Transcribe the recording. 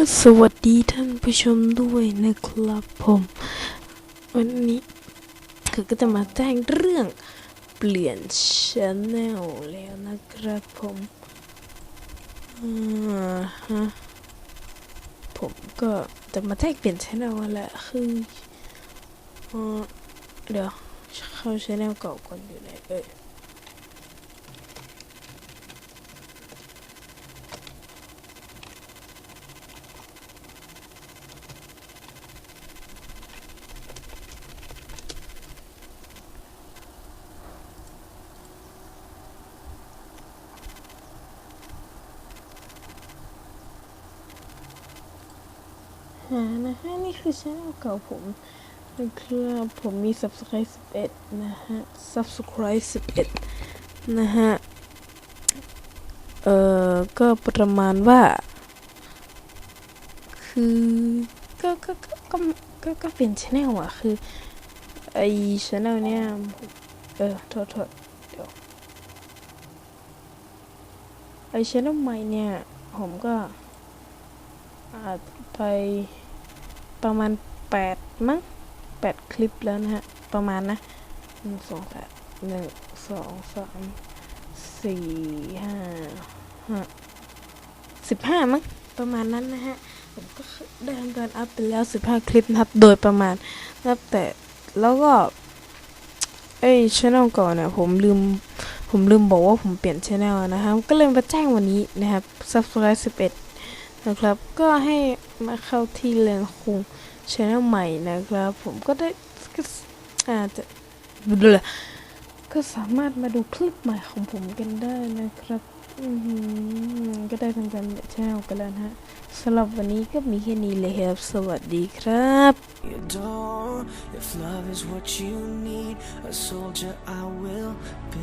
สวัสดีท่านผู้ชมด้วยนะครับผม วันนี้คือก็จะมาแจ้งเรื่องเปลี่ยนชแนลแล้วนะครับผมอ่าฮะผมก็จะมาแจ้งเปลี่ยนชแนลแหละคือเอ่อเดี๋ยวเข้าชแนลเก่าก่อนอยู่ไหนเอ่ย หานะฮะนี่คือช่องเก่าผมนะครับผมมี subscribe 11 นะฮะ subscribe 11 นะฮะ เอ่อ ก็ประมาณว่า คือก็ก็ก็ก็ก็ก็เป็นชแนลอะคือ ไอชแนลเนี้ยเออโทษโทษเดี๋ยว ไอชแนลใหม่เนี่ย ผมก็ อาจไปประมาณแปดมั้งแปดคลิปแล้วนะฮะ ประมาณนะหนึ่งสองสามหนึ่งสองสามสี่ห้าห้าสิบห้ามั้งประมาณนั้นนะฮะ ผมก็ได้ทำการอัพไปแล้วสิบห้าคลิปนะครับ โดยประมาณนับแต่แล้วก็ไอ้ช่องก่อนเนี่ยผมลืมผมลืมบอกว่าผมเปลี่ยนช่องนะครับ ก็เลยมาแจ้งวันนี้นะครับ subscribe 11 นะครับ ก็ให้มาเข้าที่เรียนคงชแนลใหม่นะครับ ผมก็ได้ก็อาจจะเลยก็สามารถมาดูคลิปใหม่ของผมกันได้นะครับอือหือก็ได้ทำการแชแนลไปแล้วนะฮะสำหรับวันนี้ก็มีแค่นี้เลยครับ สวัสดีครับ If love is what you need, a soldier I will be.